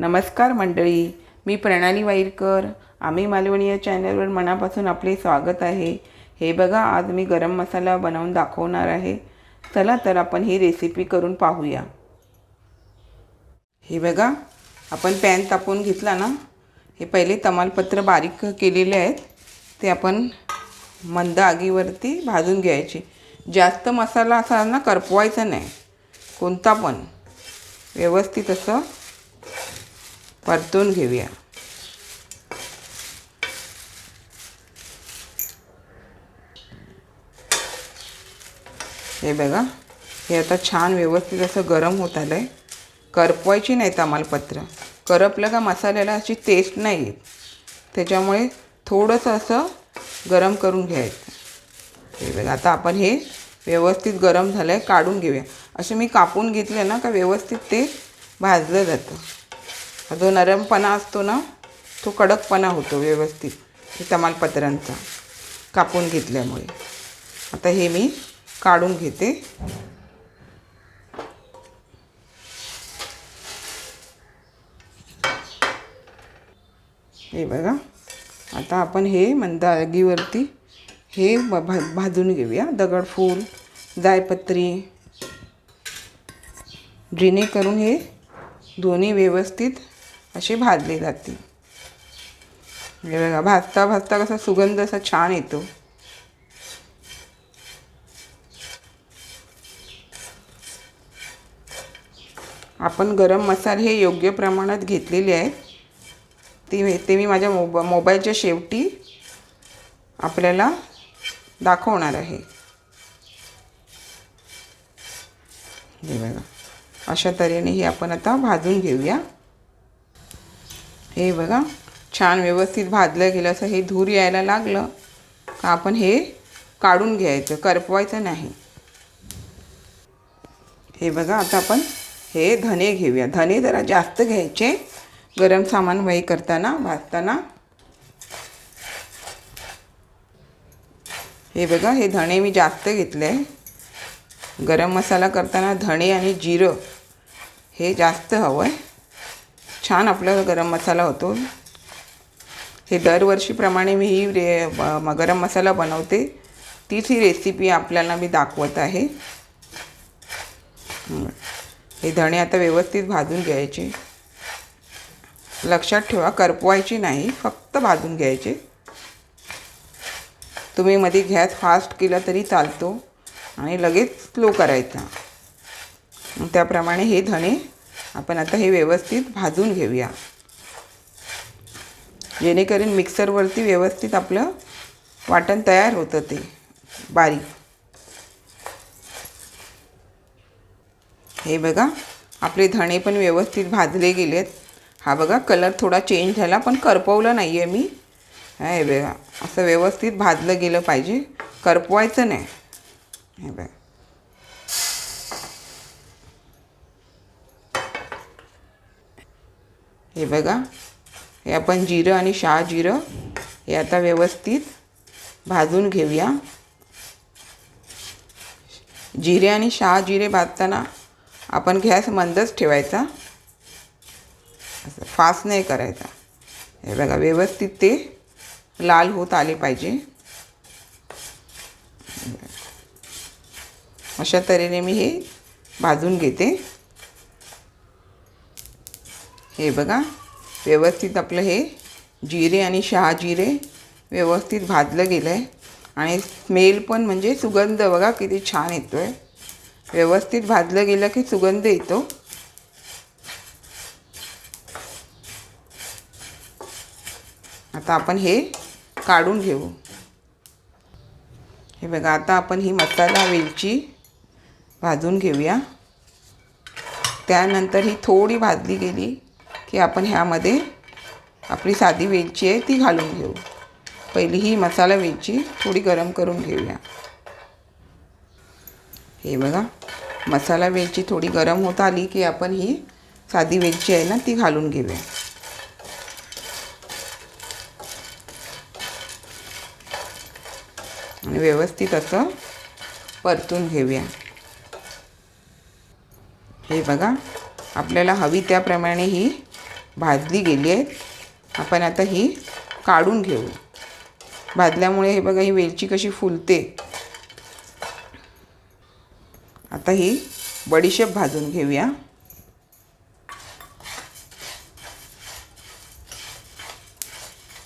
नमस्कार मंडळी मी प्रणाली वाईरकर. आम्ही मालवणी या चॅनलवर मनापासून आपले स्वागत आहे. हे बघा आज मी गरम मसाला बनवून दाखवणार आहे. चला तर आपण ही रेसिपी करून पाहूया. हे बघा आपण पॅन तापवून घेतला ना? हे पहिले तमालपत्र बारीक केलेले आहेत. ते आपण मंद आगीवरती भाजून घ्यायचे. जास्त मसाला असा ना करपवायचा नाही. कोणता पण. व्यवस्थित असं परतून घेऊया. हे बघा हे आता छान व्यवस्थित असं गरम होत आलं आहे करपवायची नाही तमालपत्र करपलं का मसाल्याला अशी टेस्ट नाही येत त्याच्यामुळे थोडंसं असं गरम करून घ्यायचं. हे बघा आता आपण हे व्यवस्थित गरम झालं आहे काढून घेऊया. असे मी कापून घेतलं ना का व्यवस्थित ते भाजलं जातं. जो नरमपणा असतो ना तो कडकपणा होतो व्यवस्थित. हे तमालपत्रांचा कापून घेतल्यामुळे. आता हे मी काढून घेते. हे बघा. आता आपण हे मंद आगीवरती हे भा भाजून घेऊया. दगडफूल जायपत्री जेणेकरून हे दोन्ही व्यवस्थित अशी भाजली जाते. म्हणजे बघा भाजता भाजता कसा सुगंध असा छान येतो. आपण गरम मसाले हे योग्य प्रमाणात घेतलेले आहेत. ते ते मी माझ्या मोबा मोबाईलच्या शेवटी आपल्याला दाखवणार आहे. हे बघा अशा तऱ्हेने ही आपण आता भाजून घेऊया. हे बघा छान व्यवस्थित भाजलं गेलं असं हे धूर यायला लागलं का आपण हे काढून घ्यायचं करपवायचं नाही. हे बघा आता आपण हे धने घेऊया. धने जरा जास्त घ्यायचे गरम सामान वही करताना भाजताना. हे बघा हे धणे मी जास्त घेतले आहे. गरम मसाला करताना धणे आणि जिरं हे जास्त हवं आहे. छान आपला गरम मसाला होतो. हे दरवर्षीप्रमाणे मी ही रे म- गरम मसाला बनवते. तीच ही रेसिपी आपल्याला मी दाखवत आहे. हे धणे आता व्यवस्थित भाजून घ्यायचे. लक्षात ठेवा करपवायची नाही फक्त भाजून घ्यायचे. तुम्ही मध्ये गॅस फास्ट केला तरी चालतो आणि लगेच स्लो करायचा. त्याप्रमाणे हे धणे आपण आता हे व्यवस्थित भाजून घेऊया. जेणेकरून मिक्सरवरती व्यवस्थित आपलं वाटण तयार होतं ते. बारीक. हे बघा आपले धणे पण व्यवस्थित भाजले गेलेत. हा बघा कलर थोडा चेंज झाला पण करपवलं नाही आहे मी. हे बघा असं व्यवस्थित भाजलं गेलं पाहिजे. करपवायचं नाही. हे बघा. हे बघा. हे आपण जिरं आणि शहा जिरं हे आता व्यवस्थित भाजून घेऊया. जिरे आणि शहा जिरे भाजताना आपण गॅस मंदच ठेवायचा. असं फास्ट नाही करायचा. हे बघा व्यवस्थित ते लाल होत आले पाहिजे. अशा तऱ्हेने मी हे भाजून घेते. हे बघा व्यवस्थित आपलं हे जिरे आणि शहा जिरे व्यवस्थित भाजलं गेलं आहे आणि स्मेल पण म्हणजे सुगंध बघा किती छान येतो आहे व्यवस्थित भाजलं गेलं की सुगंध येतो. आता आपण हे काढून घेऊ. हे बघा आता आपण ही मसाला वेलची भाजून घेऊया. त्यानंतर ही थोडी भाजली गेली. की आपण ह्यामध्ये आपली साधी वेलची आहे ती घालून घेऊ. पहिली ही मसाला वेलची थोडी गरम करून घेऊया. हे बघा मसाला वेलची थोडी गरम होत आली की आपण ही साधी वेलची आहे ना ती घालून घेऊया. आणि व्यवस्थित असं परतून घेऊया. हे बघा आपल्याला हवी त्याप्रमाणे ही भाजली गेली आहेत आपण आता ही काढून घेऊ. भाजल्यामुळे हे बघा ही वेलची कशी फुलते. आता ही बडीशेप भाजून घेऊया.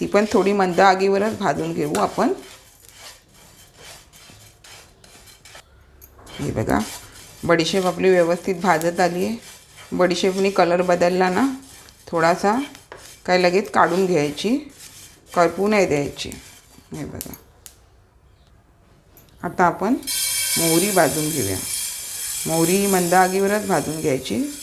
ती पण थोडी मंद आगीवरच भाजून घेऊ आपण. हे बघा बडीशेप आपली व्यवस्थित भाजत आली आहे बडीशेपनी कलर बदलला ना. थोडासा काय लगेच काढून घ्यायची. करपू नाही द्यायची. हे बघा. आता आपण मोहरी भाजून घेऊया. मोहरी मंद आगीवरच भाजून घ्यायची.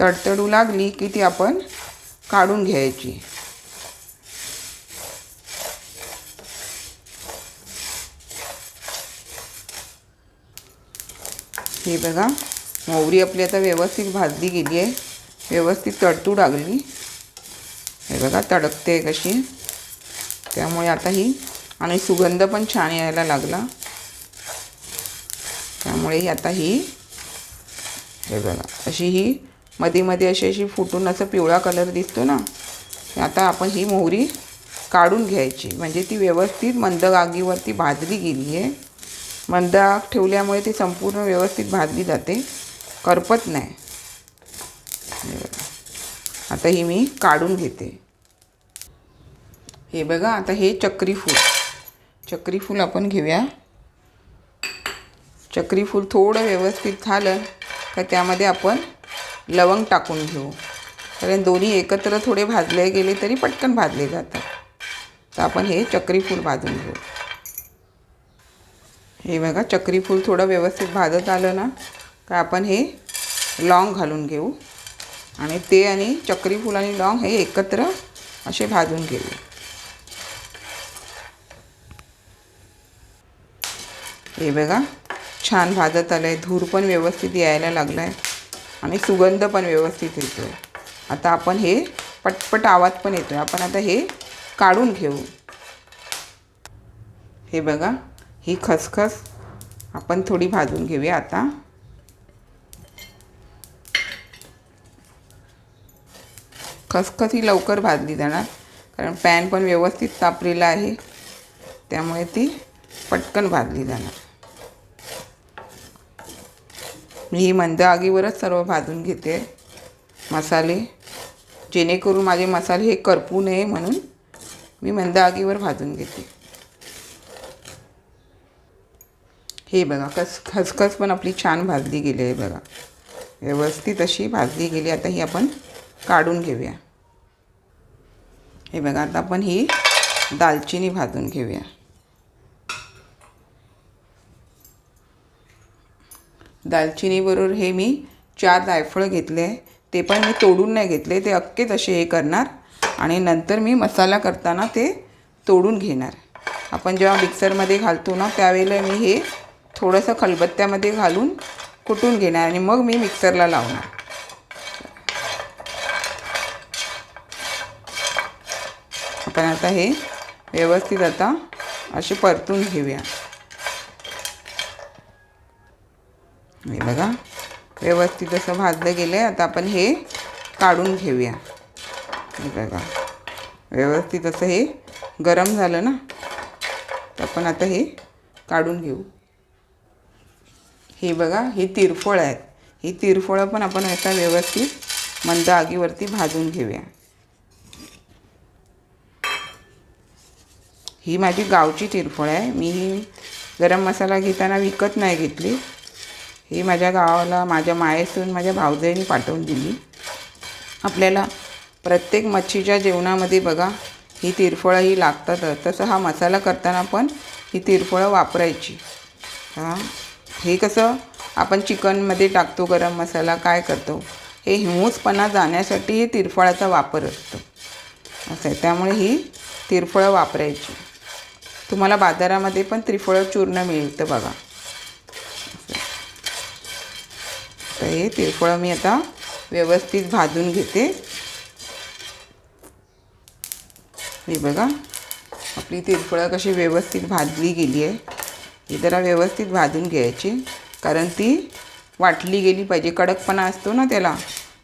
तडतडू लागली की ती आपण काढून घ्यायची. हे बघा. मोहरी आपली आता व्यवस्थित भाजली गेली आहे. व्यवस्थित तडतूड लागली. हे बघा तडकते कशी. त्यामुळे आता ही आणि सुगंध पण छान यायला लागला. त्यामुळे आता ही हे बघा अशी ही मध्ये मध्ये अशी अशी फुटून असं पिवळा कलर दिसतो ना. आता आपण ही मोहरी काढून घ्यायची. म्हणजे ती व्यवस्थित मंद आगीवरती भाजली गेली आहे. मंद आग ठेवल्यामुळे ती संपूर्ण व्यवस्थित भाजली जाते. करपत नाही. आता ही मी काढून घेते. हे बघा आता हे चक्री फूल आपण घेऊया. चक्री फूल थोडं व्यवस्थित झालं का त्यामध्ये आपण लवंग टाकून घेऊ. कारण दोन्ही एकत्र थोडे भाजले गेले तरी पटकन भाजले जातात. तर आपण हे चक्री फूल भाजून घेऊ. हे बघा चक्रीफूल थोडं व्यवस्थित भाजत आलं ना का आपण हे लॉंग घालून घेऊ. आणि ते आणि चक्रीफूल आणि लॉंग हे एकत्र असे भाजून घेऊ. हे बघा छान भाजत आलं आहे धूर पण व्यवस्थित यायला लागला आहे आणि सुगंध पण व्यवस्थित येतो आहे आता आपण हे पटपट आवाज पण येतो आहे आपण आता हे काढून घेऊ. हे बघा ही खसखस आपण थोडी भाजून घेऊया आता. खसखस ही लवकर भाजली जाणार कारण पॅन पण व्यवस्थित तापलेला आहे त्यामुळे ती पटकन भाजली जाणार. मी ही मंद आगीवरच सर्व भाजून घेते मसाले जेणेकरून माझे मसाले हे करपू नये म्हणून मी मंद आगीवर भाजून घेते. हे बघा कस खसखस पण आपली छान भाजली गेली आहे बघा. व्यवस्थित अशी भाजली गेली आता ही आपण काढून घेऊया. हे बघा आता आपण ही दालचिनी भाजून घेऊया. दालचिनीबरोबर हे मी चार जायफळं घेतले आहे. ते पण मी तोडून नाही घेतले ते अक्के असे हे करणार आणि नंतर मी मसाला करताना ते तोडून घेणार. आपण जेव्हा मिक्सरमध्ये घालतो ना त्यावेळेला मी हे थोडंसं खलबत्त्यामध्ये घालून कुटून घेणार आणि मग मी मिक्सरला लावणार. आपण आता हे व्यवस्थित आता असे परतून घेऊया. हे बघा व्यवस्थित असं भाजलं गेलं आहे आता आपण हे काढून घेऊया. हे बघा व्यवस्थित असं हे गरम झालं ना? तर आपण आता हे काढून घेऊ. हे बघा ही तिरफळ आहेत. ही तिरफळं पण आपण एका व्यवस्थित मंद आगीवरती भाजून घेऊया. ही माझी गावची तिरफळ आहे. मी ही गरम मसाला घेताना विकत नाही घेतली. ही माझ्या गावाला माझ्या मायेसून माझ्या भावजाईने पाठवून दिली. आपल्याला प्रत्येक मच्छीच्या जेवणामध्ये बघा ही तिरफळं ही लागतातच तसं हा मसाला करताना पण ही तिरफळं वापरायची. हां. हे कसं? आपण चिकनमध्ये टाकतो गरम मसाला काय करतो? हे हिमूसपणा जाण्यासाठी हे तिरफळाचा वापर असतो. असं आहे. त्यामुळे ही तिरफळं वापरायची. तुम्हाला बाजारामध्ये पण त्रिफळं चूर्ण मिळतं बघा. तर हे तिरफळं मी आता व्यवस्थित भाजून घेते. हे बघा. आपली तिरफळं कशी व्यवस्थित भाजली गेली आहे. ही जरा व्यवस्थित भाजून घ्यायची. कारण ती वाटली गेली पाहिजे. कडकपणा असतो ना त्याला.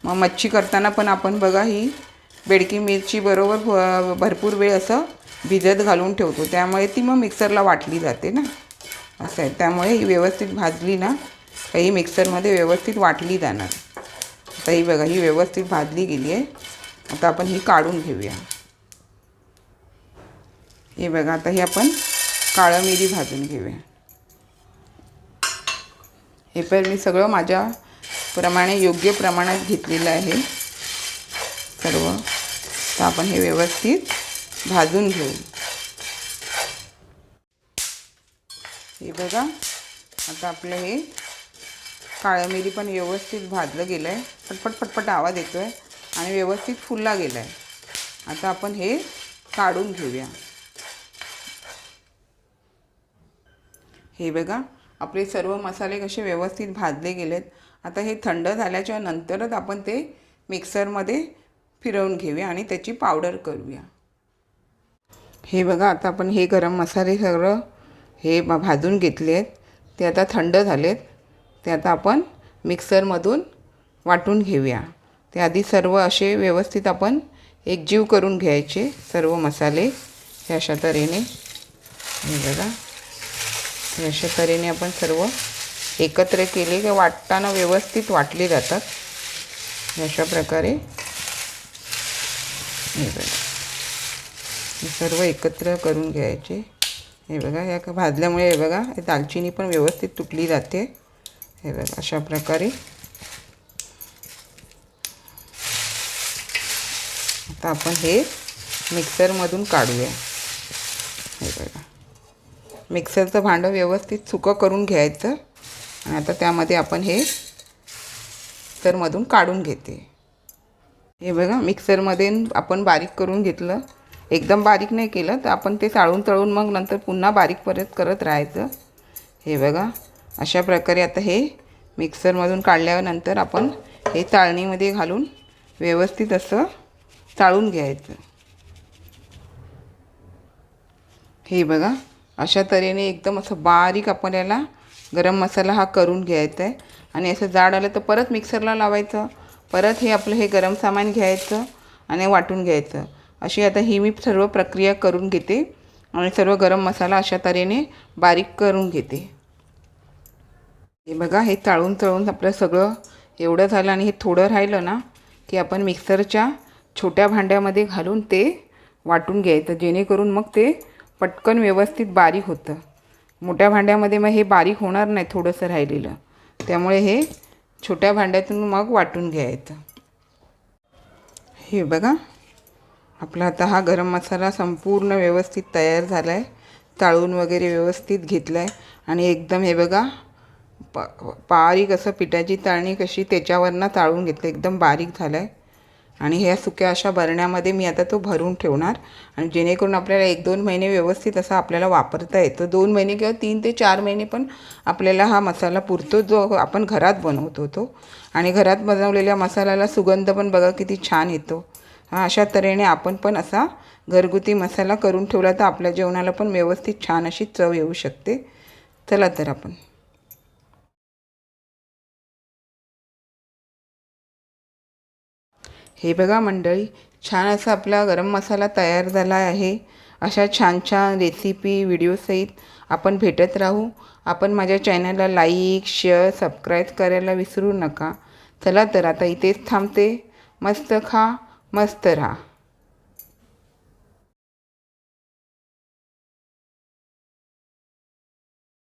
मग मच्छी करताना पण आपण बघा ही बेडकी मिरची बरोबर भरपूर वेळ असं भिजत घालून ठेवतो. त्यामुळे ती मग मिक्सरला वाटली जाते ना. असं आहे. त्यामुळे ही व्यवस्थित भाजली ना तर ही मिक्सरमध्ये व्यवस्थित वाटली जाणार. आता ही बघा ही व्यवस्थित भाजली गेली आहे. आता आपण ही काढून घेऊया. हे बघा आता ही आपण काळं मिरी भाजून घेऊया. हे पण मी सगळं माझ्या प्रमाणे योग्य प्रमाणात घेतलेलं आहे. सर्व. तर आपण हे व्यवस्थित भाजून घेऊ. हे बघा. आता आपलं हे काळं मिरी पण व्यवस्थित भाजलं गेलं आहे पटपट पटपट आवाज येतो आहे आणि व्यवस्थित फुलला गेला आहे आता आपण हे काढून घेऊया. हे बघा. आपले सर्व मसाले कसे व्यवस्थित भाजले गेलेत. आता हे थंड झाल्याच्या नंतरच आपण ते मिक्सरमध्ये फिरवून घेऊया आणि त्याची पावडर करूया. हे बघा आता आपण हे गरम मसाले सगळं हे भाजून घेतले आहेत ते आता थंड झालेत. ते आता आपण मिक्सरमधून वाटून घेऊया. ते आधी सर्व असे व्यवस्थित आपण एकजीव करून घ्यायचे सर्व मसाले हे अशा तऱ्हेने. हे बघा. हे अशा तऱ्हेने आपण सर्व एकत्र केले. की वाटताना व्यवस्थित वाटले जातात. अशा प्रकारे हे बघा. सर्व एकत्र करून घ्यायचे. हे बघा या का भाजल्यामुळे हे बघा दालचिनी पण व्यवस्थित तुटली जाते. हे बघा अशा प्रकारे. आता आपण हे मिक्सरमधून काढूया. हे बघा. मिक्सरचं भांडं व्यवस्थित सुकं करून घ्यायचं. आणि आता त्यामध्ये आपण हे मिक्सरमधून काढून घेते. हे बघा मिक्सरमध्ये आपण बारीक करून घेतलं. एकदम बारीक नाही केलं तर आपण ते चाळून तळून मग नंतर पुन्हा बारीक परत करत राहायचं. हे बघा अशा प्रकारे आता हे मिक्सरमधून काढल्यानंतर आपण हे चाळणीमध्ये घालून व्यवस्थित असं चाळून घ्यायचं. हे बघा अशा तऱ्हेने एकदम असं बारीक आपल्याला गरम मसाला हा करून घ्यायचा आहे. आणि असं जाड आलं तर परत मिक्सरला लावायचं. परत हे आपलं हे गरम सामान घ्यायचं आणि वाटून घ्यायचं. अशी आता ही मी सर्व प्रक्रिया करून घेते आणि सर्व गरम मसाला अशा तऱ्हेने बारीक करून घेते. हे बघा हे चाळून चाळून आपलं सगळं एवढं झालं आणि हे थोडं राहिलं ना की आपण मिक्सरच्या छोट्या भांड्यामध्ये घालून ते वाटून घ्यायचं. जेणेकरून मग ते पटकन व्यवस्थित बारीक होतं. मोठ्या भांड्यामध्ये मग हे बारीक होणार नाही थोडंसं राहिलेलं. त्यामुळे हे छोट्या भांड्यातून मग वाटून घ्यायचं. हे बघा. आपला आता हा गरम मसाला संपूर्ण व्यवस्थित तयार झाला आहे चाळून वगैरे व्यवस्थित घेतला आहे आणि एकदम हे बघा प बारीक असं पिठाची चाळणी कशी त्याच्यावरनं चाळून घेतलं. एकदम बारीक झालं आहे आणि ह्या सुक्या अशा बरण्यामध्ये मी आता तो भरून ठेवणार. आणि जेणेकरून आपल्याला एक दोन महिने व्यवस्थित असा आपल्याला वापरता येतो. दोन महिने किंवा तीन ते चार महिने पण आपल्याला हा मसाला पुरतो जो आपण घरात बनवतो तो. आणि घरात बनवलेल्या मसाल्याला सुगंध पण बघा किती छान येतो. हा अशा तऱ्हेने आपण पण असा घरगुती मसाला करून ठेवला तर आपल्या जेवणाला पण व्यवस्थित छान अशी चव येऊ शकते. चला तर आपण. हे बघा मंडळी छान असा आपला गरम मसाला तयार झाला आहे. अशा छान छान रेसिपी व्हिडिओसहित आपण भेटत राहू. आपण माझ्या चॅनलला लाईक शेअर सबस्क्राईब करायला विसरू नका. चला तर आता इथेच थांबते. मस्त खा मस्त राहा.